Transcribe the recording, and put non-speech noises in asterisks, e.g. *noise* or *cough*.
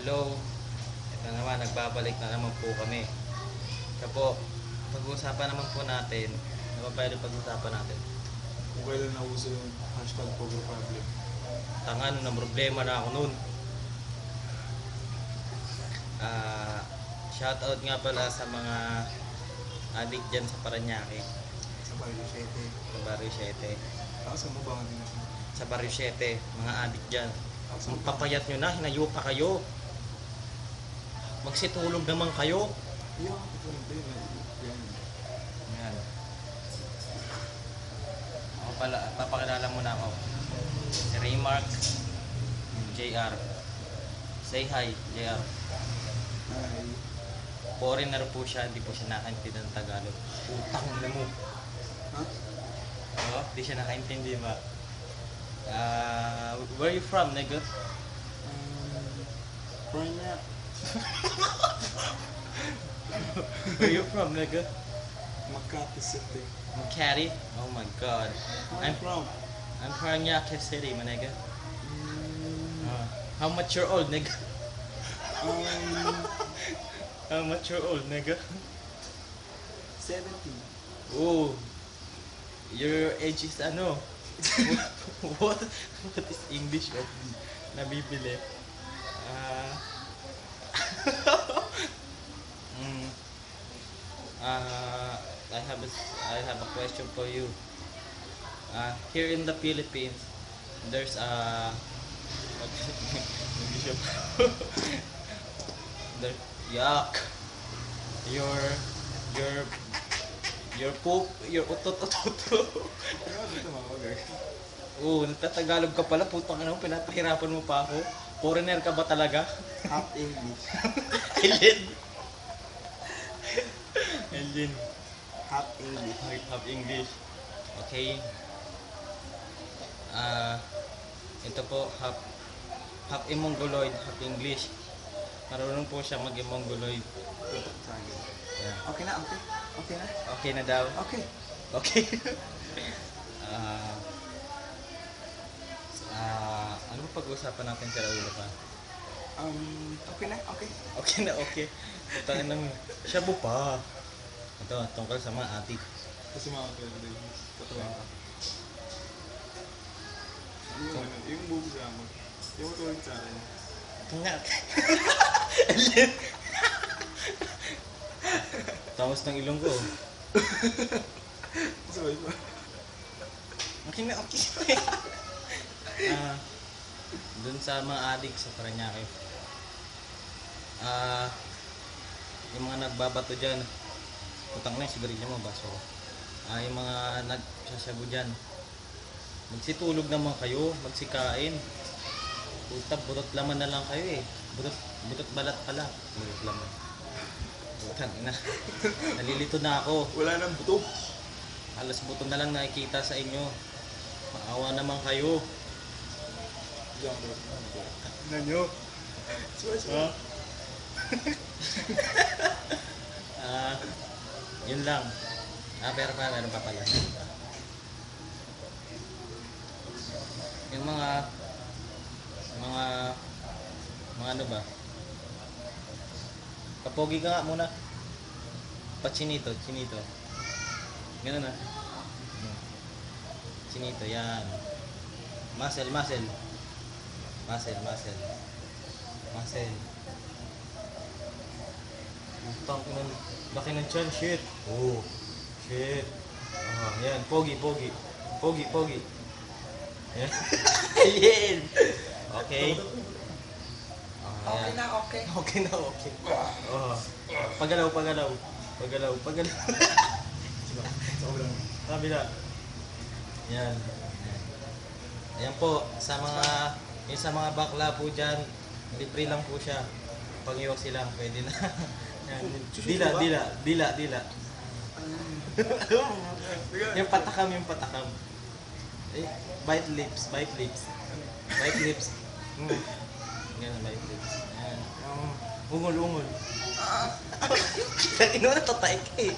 Hello. Ito naman, nagbabalik na naman po kami. Ito po, pag-uusapan naman po natin. Ano ba pwede pag-uusapan natin? Kung kailan nauso yung hashtag Pogo Problem. Tangan, ng problema na ako noon. Ah, shoutout nga pala sa mga adik dyan sa Paranaque, Sa Barrio 7. sa Barrio 7. Taasan mo ba ang din Sa Barrio 7, mga adik dyan. Taasan mo Ang papayat nyo na, hinayo pa kayo. Magsitulog naman kayo. Yan, ito na din. Yan. Yan. Ako pala, papakilala mo na ako. Si Raymark JR. Say hi, JR. Ay. Foreigner po siya, hindi po siya nakaintindi ng Tagalog. Utang na mo. Ha? Oo, hindi siya nakaintindi ba? Ah, where you from, nigga? Um, Barnya. Where you from, nigga? Makati City. Makati? Oh my god. I'm from? I'm from. I'm City, my nigga. Mm, Ah, how much you're old, nigga? um, How much you're old, nigga? 70. Oh, your age is ano? *laughs* what, what is English of nabibili? Ah, mm, *laughs* ah, I have a, I have a question for you. Uh, here in the Philippines, there's a *laughs* there, yuck. Your your your poop, your dito mga Oo, nagtatagalog ka pala, putang ano, pinapahirapan mo pa ako. Foreigner ka ba talaga? Half English. *laughs* Alien. Alien. Half English. Half English. Okay. Ah, ito po, half, half Mongoloid, half English. Marunong po siya mag-Mongoloid. Yeah. Okay na, okay. Okay na. Okay na daw. Okay. Okay. *laughs* Ah, ah, ano ba pag-uusapan natin sa ulo pa? Um, okay na, okay. Okay na, okay. Ito nang shabu pa. Ito, tungkol sa mga atik. Kasi mga din. Totoo ka. Yung yung movie sa mo. Yung tulad sa akin. Ito nga. *laughs* Tawas ng ilong ko. *laughs* Sabay pa. Okay na, okay. *laughs* Ah, dun sa mga adik sa Paranaque. Ah, yung mga nagbabato dyan. Putang na yung sigarilyo mo, baso. Ah, yung mga nagsasabu dyan. Magsitulog naman kayo, magsikain. Puta, butot laman na lang kayo eh. Butot, butot balat pala. Butot laman. Putang ina. *laughs* Nalilito na ako. Wala nang buto. Alas buto na lang nakikita sa inyo. Maawa naman kayo. Na nyo. Sabay, *laughs* sabay. Ah, yun lang. Ah, pero pa, meron pa pala. Yung mga, mga, mga ano ba? Kapogi ka nga muna. Pa-chinito, chinito. Ganun na. Hmm. Chinito, yan. Muscle, muscle. Muscle, muscle. Muscle. Utang ko ng laki ng chan, shit. Oh, shit. Ah, yan, pogi, pogi. Pogi, pogi. Yan. *laughs* Yan. Okay. Ah, Okay yan. na, okay. *laughs* Okay na, okay. Oh. Pagalaw, pagalaw. Pagalaw, pagalaw. *laughs* Na. Yan. Ayan po, sa mga yung sa mga bakla po dyan, libre lang po siya. Pag iwak lang, pwede na. *laughs* Yan. Dila, dila, dila, dila. *laughs* yung patakam, yung patakam. Eh, bite lips, bite lips. Bite lips. Mm. Ganun, bite lips. Yan. Yung Ungol, ungol. *laughs* Ino na tatay ka eh.